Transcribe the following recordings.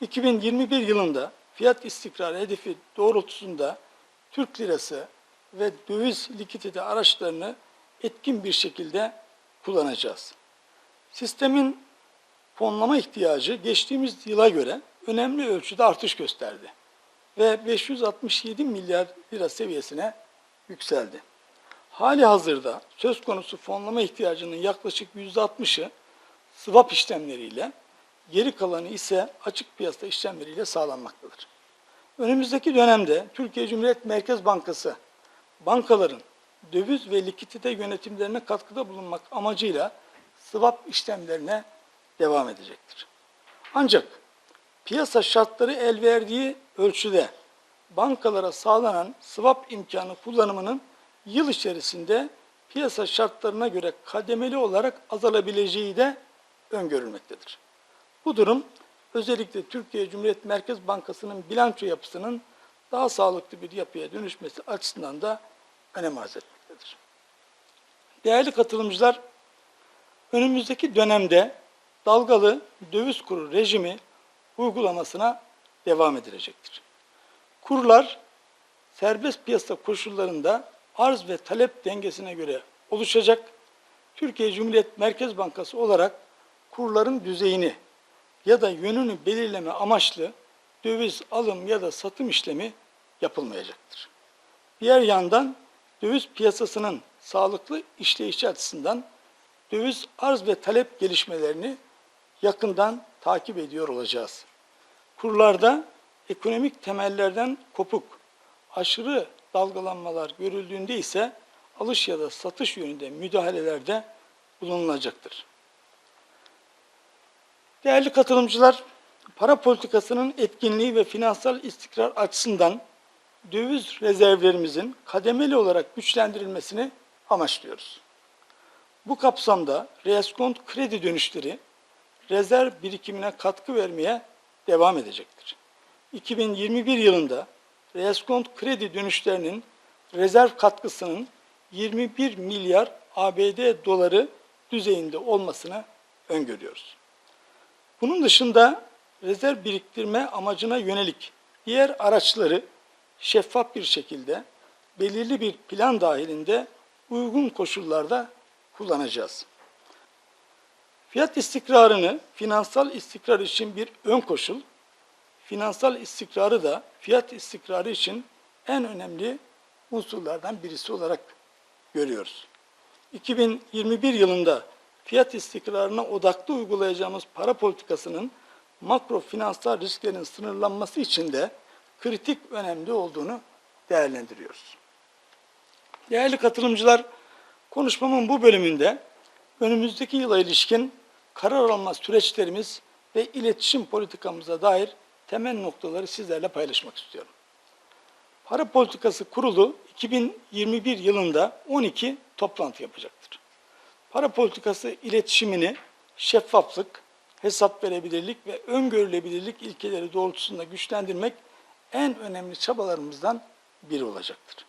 2021 yılında fiyat istikrarı hedefi doğrultusunda Türk lirası ve döviz likidite araçlarını etkin bir şekilde kullanacağız. Sistemin fonlama ihtiyacı geçtiğimiz yıla göre önemli ölçüde artış gösterdi ve 567 milyar lira seviyesine yükseldi. Hali hazırda söz konusu fonlama ihtiyacının yaklaşık %60'ı swap işlemleriyle, geri kalanı ise açık piyasa işlemleriyle sağlanmaktadır. Önümüzdeki dönemde Türkiye Cumhuriyet Merkez Bankası bankaların döviz ve likidite yönetimlerine katkıda bulunmak amacıyla swap işlemlerine devam edecektir. Ancak piyasa şartları el verdiği ölçüde bankalara sağlanan swap imkanı kullanımının yıl içerisinde piyasa şartlarına göre kademeli olarak azalabileceği de öngörülmektedir. Bu durum özellikle Türkiye Cumhuriyet Merkez Bankası'nın bilanço yapısının daha sağlıklı bir yapıya dönüşmesi açısından da önem arz etmektedir. Değerli katılımcılar, önümüzdeki dönemde dalgalı döviz kuru rejimi uygulamasına devam edilecektir. Kurlar serbest piyasa koşullarında arz ve talep dengesine göre oluşacak. Türkiye Cumhuriyet Merkez Bankası olarak kurların düzeyini ya da yönünü belirleme amaçlı döviz alım ya da satım işlemi yapılmayacaktır. Diğer yandan döviz piyasasının sağlıklı işleyişi açısından döviz arz ve talep gelişmelerini yakından takip ediyor olacağız. Kurlarda ekonomik temellerden kopuk, aşırı dalgalanmalar görüldüğünde ise alış ya da satış yönünde müdahalelerde bulunulacaktır. Değerli katılımcılar, para politikasının etkinliği ve finansal istikrar açısından döviz rezervlerimizin kademeli olarak güçlendirilmesini amaçlıyoruz. Bu kapsamda reeskont kredi dönüşleri rezerv birikimine katkı vermeye devam edecektir. 2021 yılında reeskont kredi dönüşlerinin rezerv katkısının 21 milyar ABD doları düzeyinde olmasını öngörüyoruz. Bunun dışında rezerv biriktirme amacına yönelik diğer araçları şeffaf bir şekilde belirli bir plan dahilinde uygun koşullarda kullanacağız. Fiyat istikrarını finansal istikrar için bir ön koşul, finansal istikrarı da fiyat istikrarı için en önemli unsurlardan birisi olarak görüyoruz. 2021 yılında fiyat istikrarına odaklı uygulayacağımız para politikasının makro finansal risklerin sınırlanması için de kritik önemli olduğunu değerlendiriyoruz. Değerli katılımcılar, konuşmamın bu bölümünde önümüzdeki yıla ilişkin karar alma süreçlerimiz ve iletişim politikamıza dair temel noktaları sizlerle paylaşmak istiyorum. Para Politikası Kurulu 2021 yılında 12 toplantı yapacaktır. Para politikası iletişimini şeffaflık, hesap verebilirlik ve öngörülebilirlik ilkeleri doğrultusunda güçlendirmek en önemli çabalarımızdan biri olacaktır.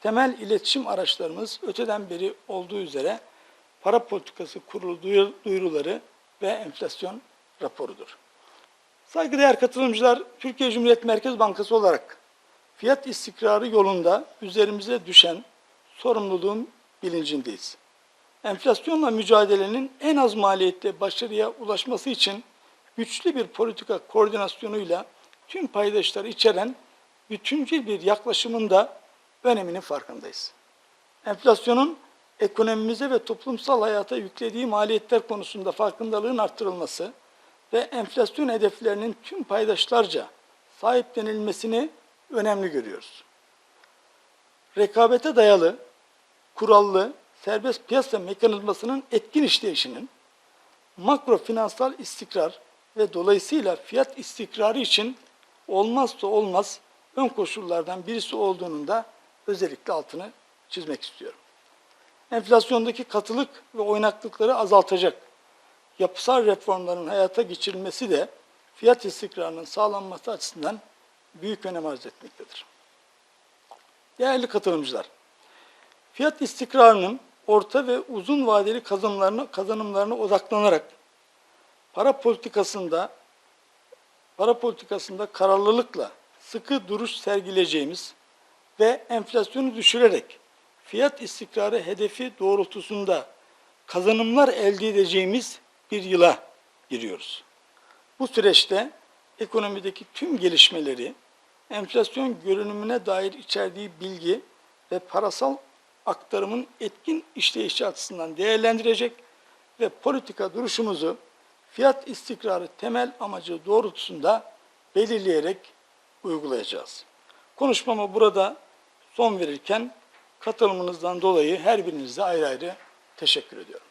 Temel iletişim araçlarımız öteden beri olduğu üzere para politikası kurulu duyuruları ve enflasyon raporudur. Saygıdeğer katılımcılar, Türkiye Cumhuriyet Merkez Bankası olarak fiyat istikrarı yolunda üzerimize düşen sorumluluğun bilincindeyiz. Enflasyonla mücadelenin en az maliyette başarıya ulaşması için güçlü bir politika koordinasyonuyla tüm paydaşları içeren bütüncül bir yaklaşımın da öneminin farkındayız. Enflasyonun ekonomimize ve toplumsal hayata yüklediği maliyetler konusunda farkındalığın arttırılması ve enflasyon hedeflerinin tüm paydaşlarca sahiplenilmesini önemli görüyoruz. Rekabete dayalı, kurallı, serbest piyasa mekanizmasının etkin işleyişinin makro finansal istikrar ve dolayısıyla fiyat istikrarı için olmazsa olmaz ön koşullardan birisi olduğunun da özellikle altını çizmek istiyorum. Enflasyondaki katılık ve oynaklıkları azaltacak yapısal reformların hayata geçirilmesi de fiyat istikrarının sağlanması açısından büyük önem arz etmektedir. Değerli katılımcılar, fiyat istikrarının orta ve uzun vadeli kazanımlarına, kazanımlarına odaklanarak para politikasında para politikasında kararlılıkla sıkı duruş sergileyeceğimiz ve enflasyonu düşürerek fiyat istikrarı hedefi doğrultusunda kazanımlar elde edeceğimiz bir yıla giriyoruz. Bu süreçte ekonomideki tüm gelişmeleri, enflasyon görünümüne dair içerdiği bilgi ve parasal aktarımın etkin işleyişi açısından değerlendirecek ve politika duruşumuzu fiyat istikrarı temel amacı doğrultusunda belirleyerek uygulayacağız. Konuşmama burada son verirken katılımınızdan dolayı her birinize ayrı ayrı teşekkür ediyorum.